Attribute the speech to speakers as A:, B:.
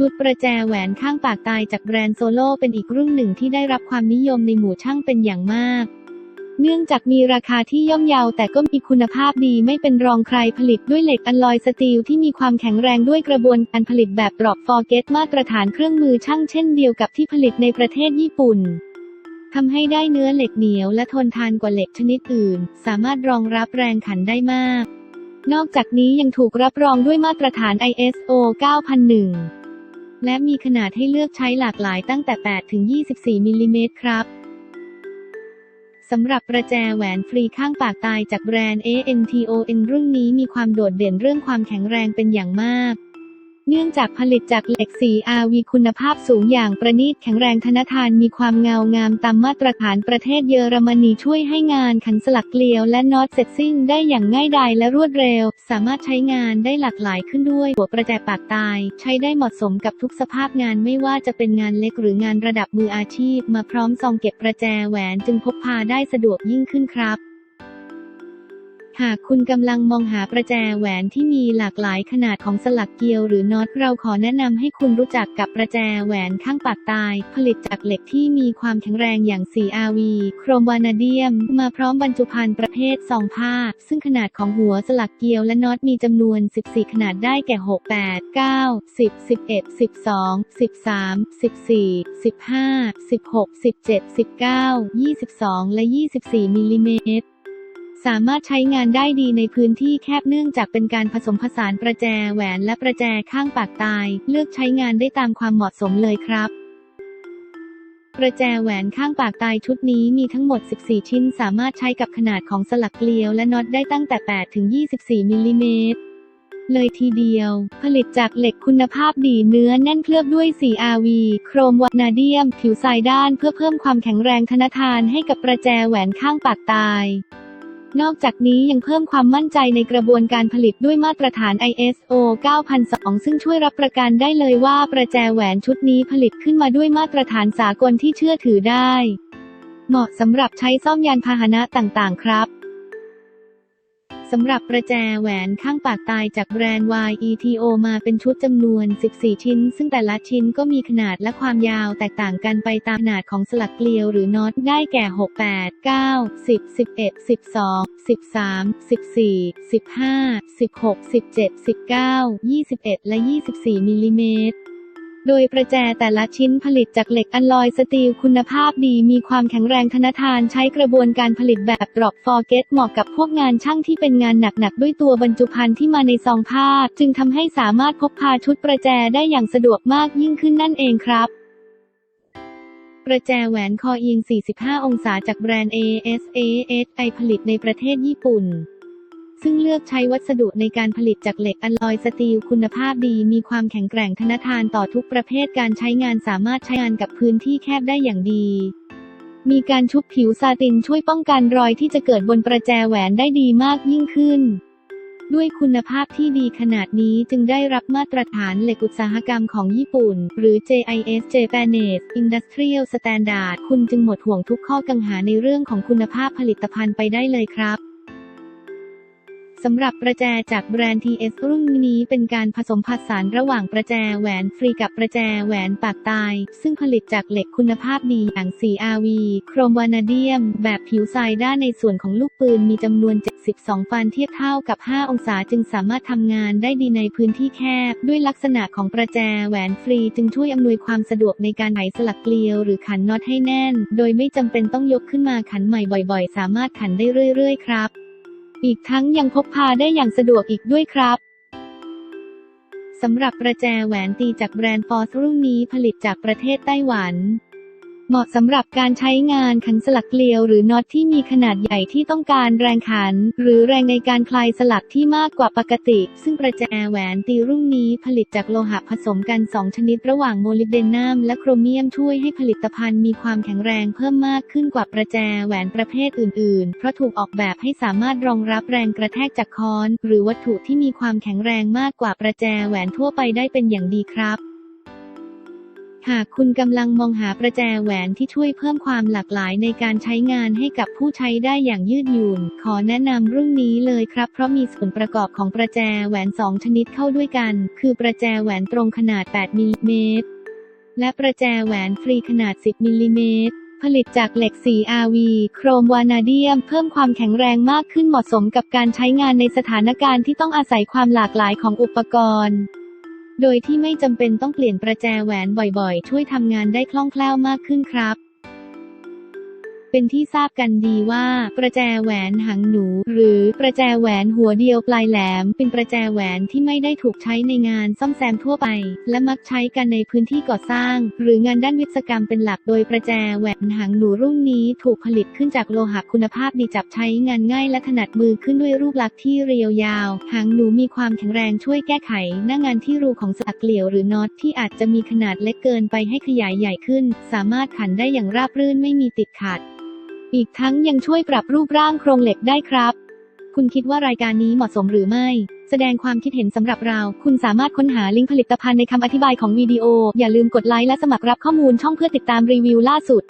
A: ชุดประแจแหวนข้างปากตายจากแบรนด์โซโลเป็นอีกรุ่นหนึ่งที่ได้รับความนิยมในหมู่ช่างเป็นอย่างมาก เนื่องจากมีราคาที่ย่อมเยาแต่ก็มีคุณภาพดีไม่เป็นรองใครผลิตด้วยเหล็กอลลอยสตีลที่มีความแข็งแรงด้วยกระบวนการผลิตแบบดรอปฟอร์เกตมาตรฐานเครื่องมือช่างเช่นเดียวกับที่ผลิตในประเทศญี่ปุ่นทำให้ได้เนื้อเหล็กเหนียวและทนทานกว่าเหล็กชนิดอื่น สามารถรองรับแรงขันได้มาก นอกจากนี้ยังถูกรับรองด้วยมาตรฐาน ISO 9001 และมีขนาดให้เลือกใช้หลากหลายตั้งแต่ 8 ถึง 24 มิลลิเมตรครับสำหรับประแจแหวนฟรีข้างปากตายจากแบรนด์ AMTON รุ่นนี้มีความโดดเด่นเรื่องความแข็งแรงเป็นอย่างมาก เนื่องจากผลิตจากเหล็ก 4RV คุณภาพสูงอย่างประณีตแข็งแรงธนทานมีความเงางามตามมาตรฐานประเทศเยอรมนีช่วยให้งานขันสลักเกลียวและน็อตเสร็จสิ้นได้อย่างง่ายดายและรวดเร็ว สามารถใช้งานได้หลากหลายขึ้นด้วย หัวประแจปากตาย ใช้ได้เหมาะสมกับทุกสภาพงานไม่ว่าจะเป็นงานเล็กหรืองานระดับมืออาชีพ มาพร้อมซองเก็บประแจแหวนจึงพกพาได้สะดวกยิ่งขึ้นครับ หากคุณกำลังมองหาประแจแหวนที่มีหลากหลายขนาดของสลักเกลียวหรือน็อตเราขอแนะนำให้คุณรู้จักกับประแจแหวนข้างปากตาย ผลิตจากเหล็กที่มีความแข็งแรงอย่าง 4RV โครมวานาเดียม มาพร้อมบรรจุภัณฑ์ประเภทซองผ้า ซึ่งขนาดของหัวสลักเกลียวและน็อตมีจำนวน 14 ขนาดได้แก่ 6 8 9 10 11 12 13 14 15 16 17 19 22 และ 24มิลลิเมตร สามารถใช้งานได้ดีในพื้นที่แคบเนื่องจากเป็นการผสมผสานประแจแหวนและประแจข้างปากตาย เลือกใช้งานได้ตามความเหมาะสมเลยครับ ประแจแหวนข้างปากตายชุดนี้มีทั้งหมด 14 ชิ้น สามารถใช้กับขนาดของสลักเกลียวและน็อตได้ตั้งแต่ 8 ถึง 24 มิลลิเมตรเลยทีเดียว ผลิตจากเหล็กคุณภาพดีเนื้อแน่นเคลือบด้วย 4RV โครมวานาเดียม ผิวทรายด้านเพื่อเพิ่มความแข็งแรงทนทานให้กับประแจแหวนข้างปากตาย นอกจากนี้ยังเพิ่มความมั่นใจในกระบวนการผลิตด้วยมาตรฐาน ISO 9002 ซึ่งช่วยรับประกันได้เลยว่าประแจแหวนชุดนี้ผลิตขึ้นมาด้วยมาตรฐานสากลที่เชื่อถือได้ เหมาะสำหรับใช้ซ่อมยานพาหนะต่างๆ ครับ สำหรับประแจแหวนข้างปากตายจากแบรนด์ YETO มาเป็นชุดจำนวน 14 ชิ้น ซึ่งแต่ละชิ้นก็มีขนาดและความยาวแตกต่างกันไปตามขนาดของสลักเกลียวหรือน็อตได้แก่ 6 8 9 10 11 12 13 14 15 16 17 19 21 และ 24มิลลิเมตร โดยประแจแต่ละชิ้นผลิตจากเหล็กอัลลอยสตีลคุณภาพดีมีความแข็งแรงทนทานใช้กระบวนการผลิตแบบดรอปฟอร์เกตเหมาะกับพวกงานช่างที่เป็นงานหนักๆ ด้วยตัวบรรจุภัณฑ์ที่มาในซองผ้า จึงทำให้สามารถพกพาชุดประแจได้อย่างสะดวกมากยิ่งขึ้นนั่นเองครับประแจแหวนคอเอียง 45 องศาจากแบรนด์ ASASI ผลิตในประเทศญี่ปุ่น ซึ่งเลือกใช้วัสดุในการผลิตจากเหล็กอลลอยสตีลคุณภาพดี มีความแข็งแกร่งทนทานต่อทุกประเภทการใช้งานสามารถใช้งานกับพื้นที่แคบได้อย่างดี มีการชุบผิวซาตินช่วยป้องกันรอยที่จะเกิดบนประแจแหวนได้ดีมากยิ่งขึ้น ด้วยคุณภาพที่ดีขนาดนี้จึงได้รับมาตรฐานเหล็กอุตสาหกรรมของญี่ปุ่น หรือ JIS Japanese Industrial Standard คุณจึงหมดห่วงทุกข้อกังหาในเรื่องของคุณภาพผลิตภัณฑ์ไปได้เลยครับ สำหรับประแจจากแบรนด์ TS รุ่นนี้เป็นการผสมผสานระหว่างประแจแหวนฟรีกับประแจแหวนปากตาย ซึ่งผลิตจากเหล็กคุณภาพดีอย่าง 4RV โครมวานาเดียม แบบผิวทรายด้านในส่วนของลูกปืนมีจำนวน 72 ฟันเทียบเท่ากับ 5 องศาจึงสามารถทำงานได้ดีในพื้นที่แคบ ด้วยลักษณะของประแจแหวนฟรีจึงช่วยอำนวยความสะดวกในการไขสลักเกลียว หรือขันน็อตให้แน่น โดยไม่จำเป็นต้องยกขึ้นมาขันใหม่บ่อย ๆ สามารถขันได้เรื่อย ๆ ครับ อีกทั้งยังพกพาได้อย่างสะดวกอีกด้วยครับสำหรับประแจแหวนตีจากแบรนด์ฟอสรุ่นนี้ผลิตจากประเทศไต้หวัน เหมาะสำหรับการใช้งานขันสลักเกลียวหรือน็อตที่มีขนาดใหญ่ที่ต้องการแรงขัน หรือแรงในการคลายสลักที่มากกว่าปกติ ซึ่งประแจแหวนตีรุ่นนี้ผลิตจากโลหะผสมกัน 2 ชนิดระหว่างโมลิบเดนัมและโครเมียมช่วยให้ผลิตภัณฑ์มีความแข็งแรงเพิ่มมากขึ้นกว่าประแจแหวนประเภทอื่น ๆ เพราะถูกออกแบบให้สามารถรองรับแรงกระแทกจากค้อน หรือวัตถุที่มีความแข็งแรงมากกว่าประแจแหวนทั่วไปได้เป็นอย่างดีครับ หากคุณกำลังมองหาประแจแหวนที่ช่วยเพิ่มความหลากหลายในการใช้งานให้กับผู้ใช้ได้อย่างยืดหยุ่น ขอแนะนำรุ่นนี้เลยครับ เพราะมีส่วนประกอบของประแจแหวน 2 ชนิดเข้าด้วยกัน คือประแจแหวนตรงขนาด 8มิลลิเมตร และประแจแหวนฟรีขนาด 10มิลลิเมตรผลิตจากเหล็ก 4RV โครมวานาเดียม เพิ่มความแข็งแรงมากขึ้นเหมาะสมกับการใช้งานในสถานการณ์ที่ต้องอาศัยความหลากหลายของอุปกรณ์ โดยที่ไม่จำเป็นต้องเปลี่ยนประแจแหวนบ่อยๆ ช่วยทำงานได้คล่องแคล่วมากขึ้นครับ เป็นที่ทราบกันดีว่า ประแจแหวนหางหนู หรือประแจแหวนหัวเดียวปลายแหลม เป็นประแจแหวนที่ไม่ได้ถูกใช้ในงานซ่อมแซมทั่วไป และมักใช้กันในพื้นที่ก่อสร้าง หรืองานด้านวิศวกรรมเป็นหลักโดยประแจแหวนหางหนูรุ่นนี้ถูกผลิตขึ้นจากโลหะคุณภาพดีจับใช้งานง่ายและถนัดมือขึ้นด้วยรูปลักษณ์ที่เรียวยาว หางหนูมีความแข็งแรงช่วยแก้ไขหน้างานที่รูของสลักเกลียวหรือน็อตที่อาจจะมีขนาดเล็กเกินไปให้ขยายใหญ่ขึ้น สามารถขันได้อย่างราบรื่นไม่มีติดขัด อีกทั้งยังช่วยปรับรูปร่างโครงเหล็กได้ครับ คุณคิดว่ารายการนี้เหมาะสมหรือไม่ แสดงความคิดเห็นสำหรับเรา คุณสามารถค้นหาลิงก์ผลิตภัณฑ์ในคำอธิบายของวิดีโอ อย่าลืมกดไลค์และสมัครรับข้อมูลช่องเพื่อติดตามรีวิวล่าสุด